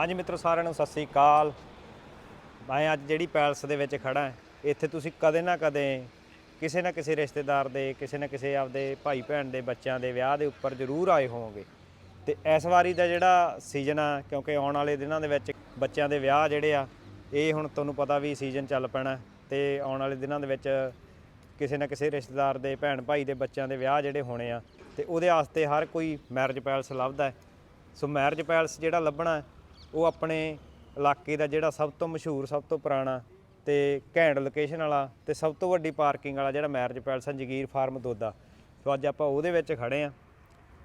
ਹਾਂਜੀ ਮਿੱਤਰੋ ਸਾਰਿਆਂ ਨੂੰ ਸਤਿ ਸ੍ਰੀ ਅਕਾਲ। ਮੈਂ ਅੱਜ ਜਿਹੜੀ ਪੈਲਸ ਦੇ ਵਿੱਚ ਖੜਾ ਹਾਂ, ਇੱਥੇ ਤੁਸੀਂ ਕਦੇ ਨਾ ਕਦੇ ਕਿਸੇ ਨਾ ਕਿਸੇ ਰਿਸ਼ਤੇਦਾਰ ਦੇ, ਕਿਸੇ ਨਾ ਕਿਸੇ ਆਪਦੇ ਭਾਈ ਭੈਣ ਦੇ ਬੱਚਿਆਂ ਦੇ ਵਿਆਹ ਦੇ ਉੱਪਰ ਜ਼ਰੂਰ ਆਏ ਹੋਵੋਗੇ। ਤੇ ਇਸ ਵਾਰੀ ਦਾ ਜਿਹੜਾ ਸੀਜ਼ਨ ਆ, ਕਿਉਂਕਿ ਆਉਣ ਵਾਲੇ ਦਿਨਾਂ ਦੇ ਵਿੱਚ ਬੱਚਿਆਂ ਦੇ ਵਿਆਹ ਜਿਹੜੇ ਆ, ਇਹ ਹੁਣ ਤੁਹਾਨੂੰ ਪਤਾ ਵੀ ਸੀਜ਼ਨ ਚੱਲ ਪੈਣਾ ਤੇ ਆਉਣ ਵਾਲੇ ਦਿਨਾਂ ਦੇ ਵਿੱਚ ਕਿਸੇ ਨਾ ਕਿਸੇ ਰਿਸ਼ਤੇਦਾਰ ਦੇ, ਭੈਣ ਭਾਈ ਦੇ ਬੱਚਿਆਂ ਦੇ ਵਿਆਹ ਜਿਹੜੇ ਹੋਣੇ ਆ, ਤੇ ਉਹਦੇ ਵਾਸਤੇ ਹਰ ਕੋਈ ਮੈਰਿਜ ਪੈਲਸ ਲੱਭਦਾ ਸੋ ਮੈਰਿਜ ਪੈਲਸ ਜਿਹੜਾ ਲੱਭਣਾ ਉਹ ਆਪਣੇ ਇਲਾਕੇ ਦਾ ਜਿਹੜਾ ਸਭ ਤੋਂ ਮਸ਼ਹੂਰ, ਸਭ ਤੋਂ ਪੁਰਾਣਾ ਤੇ ਘੈਂਟ ਲੋਕੇਸ਼ਨ ਵਾਲਾ ਤੇ ਸਭ ਤੋਂ ਵੱਡੀ ਪਾਰਕਿੰਗ ਵਾਲਾ ਜਿਹੜਾ ਮੈਰਿਜ ਪੈਲਸ ਹੈ ਜਗੀਰ ਫਾਰਮ ਦੋਦਾ। ਸੋ ਅੱਜ ਆਪਾਂ ਉਹਦੇ ਵਿੱਚ ਖੜੇ ਆ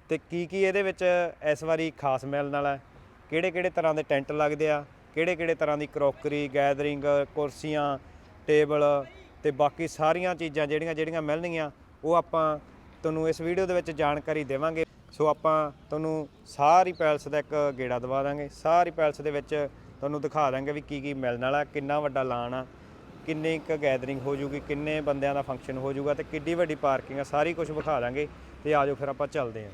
ਤੇ ਕੀ ਕੀ ਇਹਦੇ ਵਿੱਚ ਇਸ ਵਾਰੀ ਖਾਸ ਮਿਲਣ ਵਾਲਾ ਕਿਹੜੇ ਕਿਹੜੇ ਤਰ੍ਹਾਂ ਦੇ ਟੈਂਟ ਲੱਗਦੇ ਆ? ਕਿਹੜੇ ਕਿਹੜੇ ਤਰ੍ਹਾਂ ਦੀ ਕਰੋਕਰੀ, ਗੈਦਰਿੰਗ, ਕੁਰਸੀਆਂ, ਟੇਬਲ ਤੇ ਬਾਕੀ ਸਾਰੀਆਂ ਚੀਜ਼ਾਂ ਜਿਹੜੀਆਂ ਜਿਹੜੀਆਂ ਮਿਲਣਗੀਆਂ, ਉਹ ਆਪਾਂ ਤੁਹਾਨੂੰ ਇਸ ਵੀਡੀਓ ਦੇ ਵਿੱਚ ਜਾਣਕਾਰੀ ਦੇਵਾਂਗੇ। ਸੋ ਆਪਾਂ ਤੁਹਾਨੂੰ ਸਾਰੀ ਪੈਲਸ ਦਾ ਇੱਕ ਗੇੜਾ ਦਵਾ ਦਾਂਗੇ। ਸਾਰੀ ਪੈਲਸ ਦੇ ਵਿੱਚ ਤੁਹਾਨੂੰ ਦਿਖਾ ਦਾਂਗੇ ਵੀ ਕੀ ਕੀ ਮਿਲਣ ਵਾਲਾ ਕਿੰਨਾ ਵੱਡਾ ਲਾਨ ਆ ਕਿੰਨੀ ਕੁ ਗੈਦਰਿੰਗ ਹੋ ਜੂਗੀ ਕਿੰਨੇ ਬੰਦਿਆਂ ਦਾ ਫੰਕਸ਼ਨ ਹੋ ਜੂਗਾ ਤੇ ਕਿੱਡੀ ਵੱਡੀ ਪਾਰਕਿੰਗ ਆ ਸਾਰੀ ਕੁਝ ਵਿਖਾ ਦਾਂਗੇ ਤੇ ਆਜੋ ਫਿਰ ਆਪਾਂ ਚੱਲਦੇ ਆਂ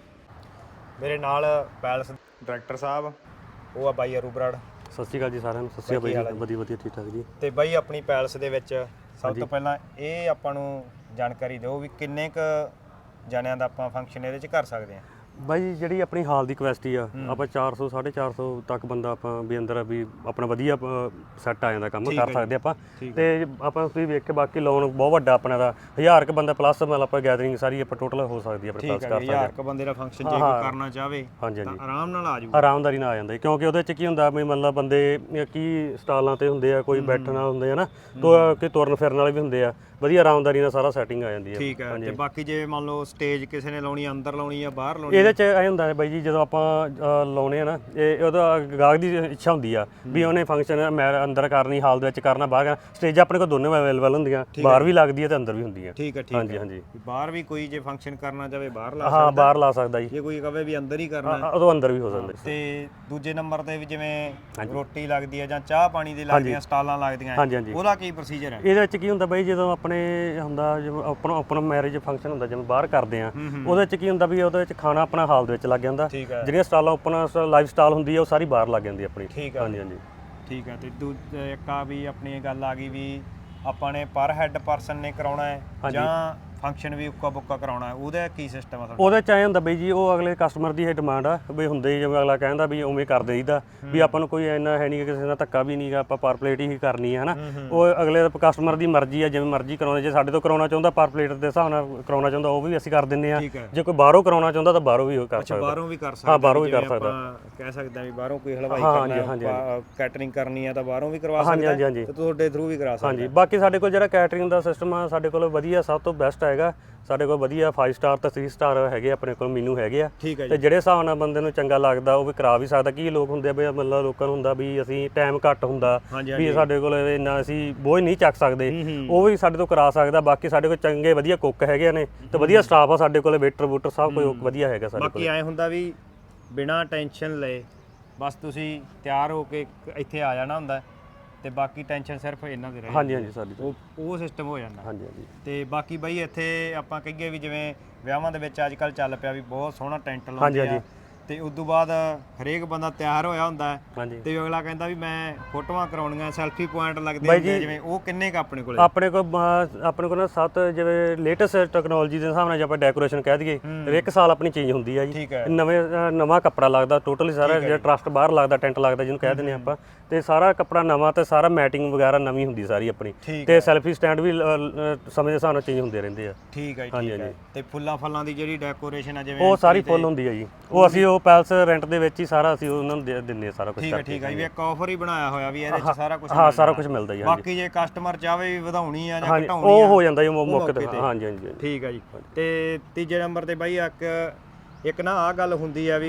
ਮੇਰੇ ਨਾਲ ਪੈਲਸ ਡਾਇਰੈਕਟਰ ਸਾਹਿਬ ਉਹ ਆ ਬਾਈ ਅਰੂਬਰੜ। ਸਤਿ ਸ਼੍ਰੀ ਅਕਾਲ ਜੀ ਸਾਰਿਆਂ ਨੂੰ ਸਤਿ ਸ਼੍ਰੀ ਅਕਾਲ ਜੀ ਵਧੀਆ ਵਧੀਆ ਠੀਕ ਠਾਕ ਜੀ। ਤੇ ਬਾਈ ਆਪਣੀ ਪੈਲਸ ਦੇ ਵਿੱਚ ਸਭ ਤੋਂ ਪਹਿਲਾਂ ਇਹ ਆਪਾਂ ਨੂੰ ਜਾਣਕਾਰੀ ਦਿਓ ਵੀ ਕਿੰਨੇ ਕ ਜਣਿਆਂ ਦਾ ਆਪਾਂ ਫੰਕਸ਼ਨ ਇਹਦੇ ਚ ਕਰ ਸਕਦੇ ਹਾਂ। ਬਾਈ ਜਿਹੜੀ ਆਪਣੀ ਹਾਲ ਦੀ ਕਪੈਸਿਟੀ ਆ ਆਪਾਂ 400 450 ਤੱਕ ਬੰਦਾ ਆਪਾਂ ਵੀ ਅੰਦਰ ਵੀ ਆਪਣਾ ਵਧੀਆ ਸੈੱਟ ਆ ਜਾਂਦਾ ਕੰਮ ਕਰ ਸਕਦੇ ਆਪਾਂ। ਤੇ ਆਪਾਂ ਤੁਸੀਂ ਵੇਖ ਕੇ ਬਾਕੀ ਲੋਨ ਬਹੁਤ ਵੱਡਾ ਆਪਣਾ ਦਾ 1000 ਕ ਬੰਦਾ ਪਲੱਸ ਮਤਲਬ ਆਪਾਂ ਗੈਦਰਿੰਗ ਸਾਰੀ ਆਪਾਂ ਟੋਟਲ ਹੋ ਸਕਦੀ ਆ ਠੀਕ ਕਰ ਹੈ ਸਕਦੇ ਹਜ਼ਾਰ ਕ ਬੰਦੇ ਦਾ ਫੰਕਸ਼ਨ ਜੇ ਕੋਈ ਕਰਨਾ ਚਾਹਵੇ ਤਾਂ ਆਰਾਮ ਨਾਲ ਆ ਜੂ ਆਰਾਮਦਾਰੀ ਨਾਲ ਆ ਜਾਂਦਾ ਕਿਉਂਕਿ ਉਹਦੇ ਚ ਕੀ ਹੁੰਦਾ ਵੀ ਮਤਲਬ ਬੰਦੇ ਕੀ ਸਟਾਲਾਂ ਤੇ ਹੁੰਦੇ ਆ ਕੋਈ ਬੈਠਣ ਵਾਲੇ ਹੁੰਦੇ ਆ ਨਾ ਤੋ ਕਿ ਤੁਰਨ ਫਿਰਨ ਵਾਲੇ ਵੀ ਹੁੰਦੇ ਆ ਵਧੀਆ ਆਰਾਮਦਾਰੀ ਨਾਲ ਸਾਰਾ ਸੈਟਿੰਗ ਆ ਜਾਂਦੀ ਹੈ। ਠੀਕ ਹੈ ਤੇ ਬਾਕੀ ਜੇ ਮੰਨ ਲਓ ਸਟੇਜ ਕਿਸੇ ਨੇ ਲਾਉਣੀ ਅੰਦਰ ਲਾਉਣੀ ਆ ਬਾਹਰ ਲਾਉਣੀ? ਇਹਦੇ ਚ ਇਹ ਹੁੰਦਾ ਹੈ ਬਾਈ ਜੀ ਜਦੋਂ ਆਪਾਂ ਲਾਉਣੇ ਆ ਨਾ ਇਹ ਉਹਦਾ ਗਾਹਕ ਦੀ ਇੱਛਾ ਹੁੰਦੀ ਆ ਵੀ ਉਹਨੇ ਫੰਕਸ਼ਨ ਮੈਂ ਅੰਦਰ ਕਰਨੀ ਹਾਲ ਦੇ ਵਿੱਚ ਕਰਨਾ ਬਾਹਰ ਕਰਨਾ ਸਟੇਜ ਆਪਣੇ ਕੋਲ ਦੋਨੇ ਅਵੇਲੇਬਲ ਹੁੰਦੀਆਂ ਬਾਹਰ ਵੀ ਲੱਗਦੀ ਹੈ ਤੇ ਅੰਦਰ ਵੀ ਹੁੰਦੀ ਠੀਕ ਹੈ ਠੀਕ ਹਾਂਜੀ ਹੈ। ਹਾਂਜੀ। ਵੀ ਬਾਹਰ ਵੀ ਕੋਈ ਜੇ ਫੰਕਸ਼ਨ ਕਰਨਾ ਚਾਹਵੇ ਬਾਹਰ ਲਾ ਹਾਂ ਬਾਹਰ ਲਾ ਸਕਦਾ ਜੀ। ਜੇ ਕੋਈ ਕਹੇ ਵੀ ਅੰਦਰ ਹੀ ਕਰਨਾ ਉਦੋਂ ਅੰਦਰ ਵੀ ਹੋ ਸਕਦਾ ਜੀ। ਤੇ ਦੂਜੇ ਨੰਬਰ ਤੇ ਵੀ ਜਿਵੇਂ ਰੋਟੀ ਲੱਗਦੀ ਹੈ ਜਾਂ ਚਾਹ ਪਾਣੀ ਦੀ ਲੱਗਦੀਆਂ ਸਟਾਲਾਂ ਲੱਗਦੀਆਂ ਹਾਂਜੀ ਹਾਂਜੀ। ਉਹਦਾ ਕੀ ਪ੍ਰੋਸੀਜਰ ਹੈ? ਇਹਦੇ ਵਿੱਚ ਕੀ ਹੁੰਦਾ ਬਾਈ ਜਦੋਂ ਆਪਣੇ ਹੁੰਦਾ ਜਿਵੇਂ ਆਪਣਾ ਆਪਣਾ ਮੈਰਿਜ ਫੰਕਸ਼ਨ ਹੁੰਦਾ ਜਿਵੇਂ ਬਾਹਰ ਕਰਦੇ ਆ ਉਹਦੇ ਵਿੱਚ ਕੀ ਹੁੰਦਾ ਵੀ ਉਹਦੇ ਵਿੱਚ ਖਾਣਾ ਆਪਣਾ ਹਾਲ ਦੇ ਵਿੱਚ ਲੱਗ ਜਾਂਦਾ। ਹੈ। ਜਿਹੜੀਆਂ ਸਟਾਲਾਂ ਆਪਣਾ ਲਾਈਫ ਸਟਾਈਲ ਹੁੰਦੀ ਆ ਉਹ ਸਾਰੀ ਬਾਹਰ ਲੱਗ ਜਾਂਦੀ ਆਪਣੀ। ਹੈ ਹਾਂਜੀ ਹਾਂਜੀ। ਠੀਕ ਹੈ ਤੇ ਦੂ ਇੱਕ ਆ ਵੀ ਆਪਣੀ ਗੱਲ ਆ ਗਈ ਵੀ ਆਪਾਂ ਨੇ ਪਰ ਹੈੱਡ ਪਰਸਨ ਨੇ ਕਰਾਉਣਾ ਹੈ ਜਾਂ ਫੰਕਸ਼ਨ ਵੀ ਉੱਕਾ ਬੁੱਕਾ ਕਰਾਉਣਾ ਹੈ ਉਹਦਾ ਕੀ ਸਿਸਟਮ ਆ ਤੁਹਾਡਾ? ਉਹਦੇ ਚ ਐ ਹੁੰਦਾ ਬਈ ਜੀ ਉਹ ਅਗਲੇ ਕਸਟਮਰ ਦੀ ਇਹ ਡਿਮਾਂਡ ਆ ਵੀ ਹੁੰਦੇ ਹੀ ਜਿਵੇਂ ਅਗਲਾ ਕਹਿੰਦਾ ਵੀ ਉਵੇਂ ਕਰ ਦੇਈਦਾ। ਵੀ ਆਪਾਂ ਨੂੰ ਕੋਈ ਇੰਨਾ ਹੈ ਨਹੀਂ ਕਿਸੇ ਨਾਲ ਧੱਕਾ ਵੀ ਨਹੀਂਗਾ ਆਪਾਂ ਪਰ ਪਲੇਟ ਹੀ ਕਰਨੀ ਹੈ ਹਨਾ ਉਹ ਅਗਲੇ ਕਸਟਮਰ ਦੀ ਮਰਜ਼ੀ ਆ ਜਿਵੇਂ ਮਰਜ਼ੀ ਕਰਾਉਣਾ ਜੇ ਸਾਡੇ ਤੋਂ ਕਰਾਉਣਾ ਚਾਹੁੰਦਾ ਪਰ ਪਲੇਟ ਦੇ ਹਿਸਾਬ ਨਾਲ ਕਰਾਉਣਾ ਚਾਹੁੰਦਾ ਉਹ ਵੀ ਅਸੀਂ ਕਰ ਦਿੰਨੇ ਆ। ਹੈ। ਜੇ ਕੋਈ ਬਾਹਰੋਂ ਕਰਾਉਣਾ ਚਾਹੁੰਦਾ ਤਾਂ ਬਾਹਰੋਂ ਵੀ ਉਹ ਕਰ ਅੱਛਾ ਸਕਦਾ। ਬਾਹਰੋਂ ਵੀ ਕਰ ਸਕਦਾ ਹਾਂ, ਬਾਹਰੋਂ ਵੀ ਕਰ ਸਕਦਾ। ਕਹਿ ਸਕਦੇ ਵੀ ਬਾਹਰੋਂ ਕੋਈ ਹਲਵਾਈ ਹਾਂ, ਕਰਨਾ ਹੈ ਕੈਟਰਿੰਗ ਕਰਨੀ ਆ ਤਾਂ ਬਾਹਰੋਂ ਵੀ ਕਰਵਾ ਸਕਦਾ। ਤੇ ਤੁਹਾਡੇ ਥਰੂ ਵੀ ਕਰਾ ਸਕਦਾ। ਹਾਂਜੀ ਬਾਕੀ ਸਾਡੇ ਕੋਲ ਜਿਹੜਾ ਕੈਟਰਿੰਗ ਦਾ ਸਿਸਟਮ ਆ ਸਾਡੇ ਕੋਲ ਵਧੀਆ ਸਭ ਤੋਂ ਬੈਸਟ ਹੈਗਾ। ਸਾਡੇ ਕੋਲ ਵਧੀਆ 5 ਸਟਾਰ ਤੇ 3 ਸਟਾਰ ਹੈਗੇ ਆਪਣੇ ਕੋਲ ਮੀਨੂ ਹੈਗੇ ਆ। ਠੀਕ ਹੈ ਜੀ। ਤੇ ਜਿਹੜੇ ਹਿਸਾਬ ਨਾਲ ਬੰਦੇ ਨੂੰ ਚੰਗਾ ਲੱਗਦਾ ਉਹ ਵੀ ਕਰਾ ਵੀ ਸਕਦਾ। ਕੀ ਲੋਕ ਹੁੰਦੇ ਆ ਵੀ ਮਤਲਬ ਲੋਕਾਂ ਨੂੰ ਹੁੰਦਾ ਵੀ ਅਸੀਂ ਟਾਈਮ ਘੱਟ ਹੁੰਦਾ ਵੀ ਸਾਡੇ ਕੋਲ ਇੰਨਾ ਅਸੀਂ ਬੋਝ ਨਹੀਂ ਚੱਕ ਸਕਦੇ। ਉਹ ਵੀ ਸਾਡੇ ਤੋਂ ਕਰਾ ਸਕਦਾ ਬਾਕੀ ਸਾਡੇ ਕੋਲ ਚੰਗੇ ਵਧੀਆ ਕੁੱਕ ਹੈਗੇ ਨੇ ਤੇ ਵਧੀਆ ਸਟਾਫ ਆ ਸਾਡੇ ਕੋਲ ਵੇਟਰ ਵੂਟਰ ਸਭ ਕੁਝ ਵਧੀਆ ਹੈਗਾ ਸਾਡੇ ਕੋਲ। ਬਾਕੀ ਐ ਹੁੰਦਾ ਵੀ ਬਿਨਾ ਟੈਨਸ਼ਨ ਲਏ ਬਸ ਤੁਸੀਂ ਤਿਆਰ ਹੋ ਕੇ ਇੱਥੇ ਆ ਜਾਣਾ ਹੁੰਦਾ। ਤੇ ਬਾਕੀ ਟੈਨਸ਼ਨ ਸਿਰਫ ਇਹਨਾਂ ਦੇ ਰਹੇ ਹਾਂਜੀ ਹਾਂਜੀ ਸਾਡੀ ਉਹ ਉਹ ਸਿਸਟਮ ਹੋ ਜਾਂਦਾ। ਹਾਂਜੀ ਹਾਂਜੀ। ਤੇ ਬਾਕੀ ਬਈ ਇੱਥੇ ਆਪਾਂ ਕਹੀਏ ਵੀ ਜਿਵੇਂ ਵਿਆਹਾਂ ਦੇ ਵਿੱਚ ਅੱਜ ਕੱਲ ਚੱਲ ਪਿਆ ਵੀ ਬਹੁਤ ਸੋਹਣਾ ਟੈਂਟ ਹਾਂਜੀ, ਲਾਉਂਦੇ ਆ। ਹਾਂਜੀ। ਤੇ ਉਸ ਤੋਂ ਬਾਅਦ ਹਰੇਕ ਬੰਦਾ ਤਿਆਰ ਹੋਇਆ ਹੁੰਦਾ ਹੈ ਹਾਂਜੀ। ਤੇ ਅਗਲਾ ਕਹਿੰਦਾ ਵੀ ਮੈਂ ਫੋਟੋਆਂ ਕਰਾਉਣੀਆਂ ਸੈਲਫੀ ਪੁਆਇੰਟ ਲੱਗਦੇ ਬਾਈ ਹੁੰਦੇ ਆ ਜੀ- ਜਿਵੇਂ ਉਹ ਕਿੰਨੇ ਕ ਆਪਣੇ ਕੋਲੇ? ਆਪਣੇ ਕੋਲ ਅਹ, ਆਪਣੇ ਕੋਲ ਨਾ ਸੱਤ ਜਿਵੇਂ ਲੇਟੈਸਟ ਟੈਕਨੋਲੋਜੀ ਦੇ ਹਿਸਾਬ ਨਾਲ ਜੇ ਆਪਾਂ ਡੈਕੋਰੇਸ਼ਨ ਕਹਿ ਦਈਏ ਤੇ ਇੱਕ ਸਾਲ ਆਪਣੀ ਚੇਂਜ ਹੁੰਦੀ ਆ ਜੀ। ਠੀਕ ਹੈ। ਨਵੇਂ ਅਹ, ਨਵਾਂ ਕੱਪੜਾ ਲੱਗਦਾ ਟੋਟਲੀ ਸਾਰਾ ਜਿਹੜਾ ਟਰਸਟ ਬਾਹਰ ਲੱਗਦਾ ਟੈਂਟ ਲੱਗਦਾ ਜਿਹਨੂੰ ਕਹਿ ਦਿੰਦੇ ਆਪਾਂ। ਤੇ ਸਾਰਾ ਕੱਪੜਾ ਨਵਾਂ ਤੇ ਸਾਰਾ ਮੈਟਿੰਗ ਵਗੈਰਾ ਨਵੀਂ ਹੁੰਦੀ ਸਾਰੀ ਆਪਣੀ। ਠੀਕ ਤੇ ਸੈਲਫੀ ਸਟੈਂਡ ਵੀ ਅਹ, ਅਹ, ਸਮੇਂ ਦੇ ਹਿਸਾਬ ਨਾਲ ਚੇਂਜ ਹੁੰਦੇ ਰਹਿੰਦੇ ਆ। ਠੀਕ ਹੈ ਜੀ, ਠੀਕ ਹੈ। ਤੇ ਫੁੱਲਾਂ ਫਲਾਂ ਦੀ ਜਿਹੜੀ ਡੈਕੋਰੇਸ਼ਨ ਆ ਜਿਵੇਂ ਉਹ ਸਾਰੀ ਫੁੱਲ ਹੁੰਦੀ ਆ ਜੀ। ਉਹ ਅਸੀਂ ਉਹ ਪੈਲਸ ਰੈਂਟ ਦੇ ਵਿੱਚ ਹੀ ਸਾਰਾ ਅਸੀਂ ਉਹਨਾਂ ਨੂੰ ਦੇ ਦਿੰਦੇ ਆ ਸਾਰਾ ਕੁਝ ਠੀਕ ਹੈ ਠੀਕ ਹੈ ਵੀ ਇੱਕ ਆਫਰ ਹੀ ਬਣਾਇਆ ਹੋਇਆ ਵੀ ਇਹਦੇ ਚ ਸਾਰਾ ਕੁਝ ਹਾਂ ਸਾਰਾ ਕੁਝ ਮਿਲਦਾ ਜੀ ਬਾਕੀ ਜੇ ਕਸਟਮਰ ਚਾਹਵੇ ਵੀ ਵਧਾਉਣੀ ਆ ਜਾਂ ਘਟਾਉਣੀ ਉਹ ਆ ਹੋ ਜਾਂਦਾ ਜੀ ਉਹ ਮੌਕੇ ਤੇ ਹਾਂਜੀ ਹਾਂਜੀ। ਠੀਕ ਹੈ ਜੀ। ਤੇ ਤੀਜੇ ਨੰਬਰ ਤੇ ਬਾਈ ਇੱਕ ਇੱਕ ਨਾ ਆ ਗੱਲ ਹੁੰਦੀ ਆ ਵੀ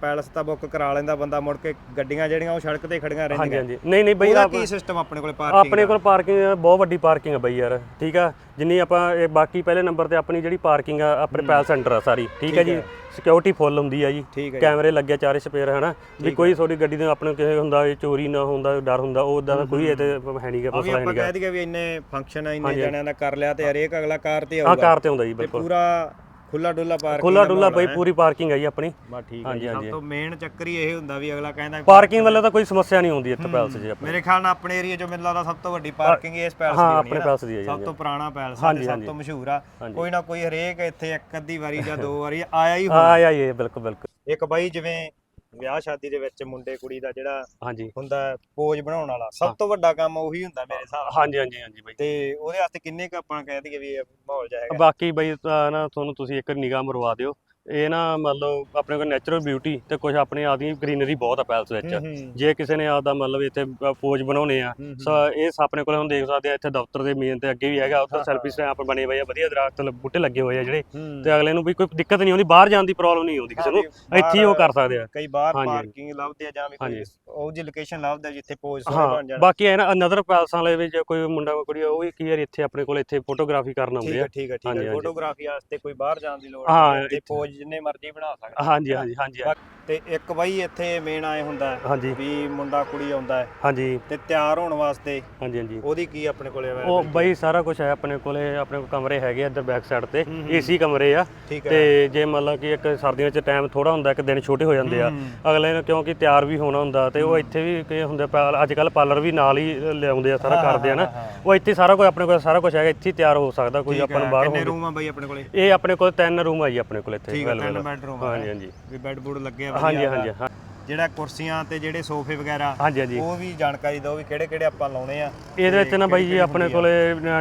ਪੈਲਸ ਤਾਂ ਬੁੱਕ ਕਰਾ ਲੈਂਦਾ ਬੰਦਾ ਮੁੜ ਕੇ ਗੱਡੀਆਂ ਜਿਹੜੀਆਂ ਉਹ ਸੜਕ ਤੇ ਖੜੀਆਂ ਰਹਿੰਦੀਆਂ। ਹਾਂਜੀ ਨਹੀਂ ਨਹੀਂ ਬਈ ਉਹਦਾ ਕੀ ਸਿਸਟਮ ਆਪਣੇ ਕੋਲੇ ਪਾਰਕਿੰਗ ਆਪਣੇ ਕੋਲ ਪਾਰਕਿੰਗ ਬਹੁਤ ਵੱਡੀ ਪਾਰਕਿੰਗ ਆ ਬਈ ਯਾਰ ਠੀਕ ਆ? ਜਿੰਨੀ ਆਪਾਂ ਇਹ ਬਾਕੀ ਪਹਿਲੇ ਨੰਬਰ ਤੇ ਆਪਣੀ ਜਿਹੜੀ ਪਾਰਕਿੰਗ ਆ ਆਪਣੇ ਪੈਲ ਸੈਂਟਰ ਆ ਸਾਰੀ ਠੀਕ ਆ ਜੀ? ਸਿਕਿਉਰਿਟੀ ਫੁੱਲ ਹੁੰਦੀ ਆ ਜੀ। ਹੈ ਕੈਮਰੇ ਲੱਗੇ ਚਾਰੇ ਸਪੇਅਰ ਹਨਾ? ਵੀ ਕੋਈ ਤੁਹਾਡੀ ਗੱਡੀ ਦੇ ਆਪਣੇ ਕਿਸੇ ਹੁੰਦਾ ਚੋਰੀ ਨਾ ਹੁੰਦਾ ਡਰ ਹੁੰਦਾ ਉਹ ਉਦਾਂ ਦਾ ਕੋਈ ਇਹ ਤੇ ਹੈ ਨਹੀਂਗਾ ਮਸਲਾ ਹੈ ਆਪਾਂ ਨਹੀਂਗਾ ਕਹਿ ਦਈਏ ਵੀ ਇੰਨੇ ਫੰਕਸ਼ਨ ਆ ਇੰਨੇ ਜਣਿਆਂ ਦਾ ਕਰ ਲਿਆ ਤੇ ਹਰੇਕ ਅਗਲਾ ਕਾਰ ਤੇ ਹਾਂ ਆਊਗਾ। ਕਾਰ ਤੇ ਹੁੰਦਾ ਜੀ ਬਿਲਕੁਲ। ਪੂਰਾ ਖੁੱਲਾ ਡੁੱਲਾ ਪਾਰਕਿੰਗ ਖੁੱਲਾ ਡੁੱਲਾ ਬਈ ਪੂਰੀ ਪਾਰਕਿੰਗ ਹੈ ਜੀ ਆਪਣੀ। ਬਾ ਠੀਕ ਹੈ ਜੀ। ਸਭ ਤੋਂ ਮੇਨ ਚੱਕਰ ਹੀ ਇਹ ਹੁੰਦਾ ਵੀ ਅਗਲਾ ਕਹਿੰਦਾ ਪਾਰਕਿੰਗ ਵੱਲੋਂ ਤਾਂ ਕੋਈ ਸਮੱਸਿਆ ਨਹੀਂ ਆਉਂਦੀ ਇੱਥੇ ਪੈਲਸ 'ਚ ਆਪਣੇ। ਮੇਰੇ ਖਿਆਲ ਨਾਲ ਆਪਣੇ ਏਰੀਆ 'ਚ ਮੈਨੂੰ ਲੱਗਦਾ ਸਭ ਤੋਂ ਵੱਡੀ ਪਾਰਕਿੰਗ ਇਸ ਪੈਲਸ ਦੀ ਹਾਂ ਆਪਣੇ ਹੈ ਪੈਲਸ ਦੀ ਹੈ ਜੀ ਸਭ ਤੋਂ ਪੁਰਾਣਾ ਪੈਲਸ ਹੈ ਸਭ। ਤੋਂ ਮਸ਼ਹੂਰ ਆ। ਕੋਈ ਨਾ ਕੋਈ ਹਰੇਕ ਇੱਥੇ ਇੱਕ ਅੱਧੀ ਵਾਰੀ ਜਾਂ ਦੋ ਵਾਰੀ ਆਇਆ ਹੀ ਹੋਣਾ। ਆ ਇਹ ਬਿਲਕੁਲ ਬਿਲਕੁਲ। ਇੱਕ ਬਾਈ ਜਿਵੇਂ ਵਿਆਹ ਸ਼ਾਦੀ ਦੇ ਵਿੱਚ ਮੁੰਡੇ ਕੁੜੀ ਦਾ ਜਿਹੜਾ ਹਾਂਜੀ। ਹੁੰਦਾ ਪੋਜ ਬਣਾਉਣ ਵਾਲਾ ਸਭ ਤੋਂ ਵੱਡਾ ਕੰਮ ਉਹੀ ਹੁੰਦਾ ਮੇਰੇ ਹਿਸਾਬ ਨਾਲ। ਹਾਂਜੀ ਹਾਂਜੀ ਹਾਂਜੀ ਬਈ। ਤੇ ਉਹਦੇ ਵਾਸਤੇ ਕਿੰਨੇ ਕ ਆਪਾਂ ਕਹਿ ਦਈਏ ਵੀ ਇਹ ਮਾਹੌਲ ਜਾਏਗਾ ਬਾਕੀ ਬਈ ਤਾਂ ਨਾ ਤੁਹਾਨੂੰ ਤੁਸੀਂ ਇੱਕ ਨਿਗਾਹ ਮਰਵਾ ਦਿਓ। ਇਹ ਨਾ ਮਤਲਬ ਆਪਣੇ ਕੋਲ ਨੈਚੁਰਲ ਬਿਊਟੀ ਤੇ ਕੁਝ ਆਪਣੇ ਆਦੀ ਗ੍ਰੀਨਰੀ ਬਹੁਤ ਆ ਪੈਲਸ ਵਿੱਚ। ਜੇ ਕਿਸੇ ਨੇ ਆਪਦਾ ਮਤਲਬ ਇੱਥੇ ਪੋਜ ਬਣਾਉਣੇ ਆ ਸੋ ਇਹ ਆਪਣੇ ਕੋਲ ਹੁਣ ਦੇਖ ਸਕਦੇ ਆ ਇੱਥੇ ਦਫ਼ਤਰ ਦੇ ਮੇਨ ਤੇ ਅੱਗੇ ਵੀ ਹੈਗਾ ਉੱਥੇ ਸੈਲਫੀ ਸਟੈਂਪ ਬਣੇ ਹੋਏ ਆ ਵਧੀਆ ਦਰਖਤ ਬੂਟੇ ਲੱਗੇ ਹੋਏ ਆ ਜਿਹੜੇ। ਤੇ ਅਗਲੇ ਨੂੰ ਵੀ ਕੋਈ ਦਿੱਕਤ ਨਹੀਂ ਆਉਂਦੀ ਬਾਹਰ ਜਾਣ ਦੀ ਪ੍ਰੋਬਲਮ ਨਹੀਂ ਆਉਂਦੀ ਕਿਸੇ ਨੂੰ। ਇੱਥੇ ਹੀ ਉਹ ਕਰ ਸਕਦੇ ਆ। ਕਈ ਬਾਹਰ। ਪਾਰਕਿੰਗ ਲੱਭਦੇ ਆ ਜਾਂ ਵੀ ਕੋਈ। ਉਹ ਜੀ ਲੋਕੇਸ਼ਨ ਲੱਭਦਾ ਜਿੱਥੇ ਪੋਜ ਸੋਹਣੇ ਬਣ ਜਾਣ। ਬਾਕੀ ਇਹ ਨਾ ਅਨਦਰ ਪੈਲਸਾਂ ਵਾਲੇ ਵਿੱਚ ਕੋਈ ਮੁੰਡਾ ਕੋਈ ਉਹ ਵੀ ਕੀ ਯਾਰ ਇੱਥੇ ਆਪਣੇ ਕੋਲ ਇੱਥੇ ਫੋਟੋਗ੍ਰਾਫੀ ਕਰਨ ਆਉਂਦੇ ਆ ਠੀਕ ਹੈ ਠੀਕ ਹੈ। ਫੋਟੋਗ੍ਰਾਫੀ ਵਾਸਤੇ ਕੋਈ ਬਾਹਰ ਜਾਣ ਦੀ ਲੋੜ ਨਹੀਂ ਇੱਥੇ- ਪੋਜ ਜਿੰਨੇ ਮਰਜ਼ੀ ਬਣਾ ਸਕਦਾ ਹਾਂਜੀ ਹਾਂਜੀ ਹਾਂਜੀ ਤੇ ਇੱਕ ਬਾਈ ਇੱਥੇ ਮੇਨ ਆਏ ਹੁੰਦਾ ਹੈ ਹਾਂਜੀ। ਵੀ ਮੁੰਡਾ ਕੁੜੀ ਆਉਂਦਾ ਹੈ। ਹਾਂਜੀ। ਤੇ ਤਿਆਰ ਹੋਣ ਵਾਸਤੇ ਹਾਂਜੀ ਹਾਂਜੀ। ਉਹਦੀ ਕੀ ਆਪਣੇ ਕੋਲੇ ਉਹ availability? ਬਈ ਸਾਰਾ ਕੁਝ ਹੈ ਆਪਣੇ ਕੋਲੇ ਆਪਣੇ ਕੋਲ ਕਮਰੇ ਹੈਗੇ ਆ ਇੱਧਰ ਬੈਕ ਸਾਈਡ ਤੇ ਹੂੰ, ਹੂੰ। ਏਸੀ ਕਮਰੇ ਆ। ਠੀਕ ਹੈ। ਤੇ ਜੇ ਮਤਲਬ ਕਿ ਇੱਕ ਸਰਦੀਆਂ 'ਚ ਟਾਈਮ ਥੋੜਾ ਹੁੰਦਾ ਇੱਕ ਦਿਨ ਛੋਟੇ ਹੋ ਜਾਂਦੇ ਆ। ਹੂੰ। ਅਗਲੇ ਨੂੰ ਕਿਉਂਕਿ ਤਿਆਰ ਵੀ ਹੋਣਾ ਹੁੰਦਾ ਤੇ ਉਹ ਇੱਥੇ ਵੀ ਕੀ ਹੁੰਦੇ ਅੱਜ ਕੱਲ ਪਾਰਲਰ ਵੀ ਨਾਲ ਹੀ ਲਿਆਉਂਦੇ ਆ ਸਾਰਾ ਕਰਦੇ ਆ ਨਾ। ਹਾਂ। ਉਹ ਇੱਥੇ ਸਾਰਾ ਕੁਝ ਆਪਣੇ ਕੋਲ ਸਾਰਾ ਕੁਝ ਹੈਗਾ ਇੱਥੇ ਹੀ ਤਿਆਰ ਹੋ ਸਕਦਾ ਕੋਈ ਠੀਕ ਆਪਾਂ ਨੂੰ ਹੈ, ਬਾਹਰ ਕਿੰਨੇ ਹੋਣ ਰੂਮ ਆ ਬਾਈ ਆਪਣੇ ਕੋਲੇ? ਇਹ ਆਪਣੇ ਕੋਲ ਤਿੰਨ ਰੂਮ ਆ ਜੀ ਆਪਣੇ ਕੋਲ ਇੱਥੇ। ਠੀਕ ਹੈ ਤਿੰਨ available। ਬੈਡਰੂਮ ਹਾਂਜੀ ਹਾਂਜੀ। ਵੀ ਬੈੱਡ ਬੁੱਡ ਲੱਗੇ ਆ ਹਾਂਜੀ ਵਧੀਆ ਹਾਂਜੀ ਹਾਂ- ਜਿਹੜਾ ਕੁਰਸੀਆਂ ਤੇ ਜਿਹੜੇ ਸੋਫੇ ਵਗੈਰਾ ਉਹ ਵੀ ਜਾਣਕਾਰੀ ਦਿਓ ਵੀ ਕਿਹੜੇ ਕਿਹੜੇ ਆਪਾਂ ਲਾਉਣੇ ਆ ਇਹਦੇ ਵਿੱਚ ਨਾ ਬਾਈ ਜੀ ਆਪਣੇ ਕੋਲੇ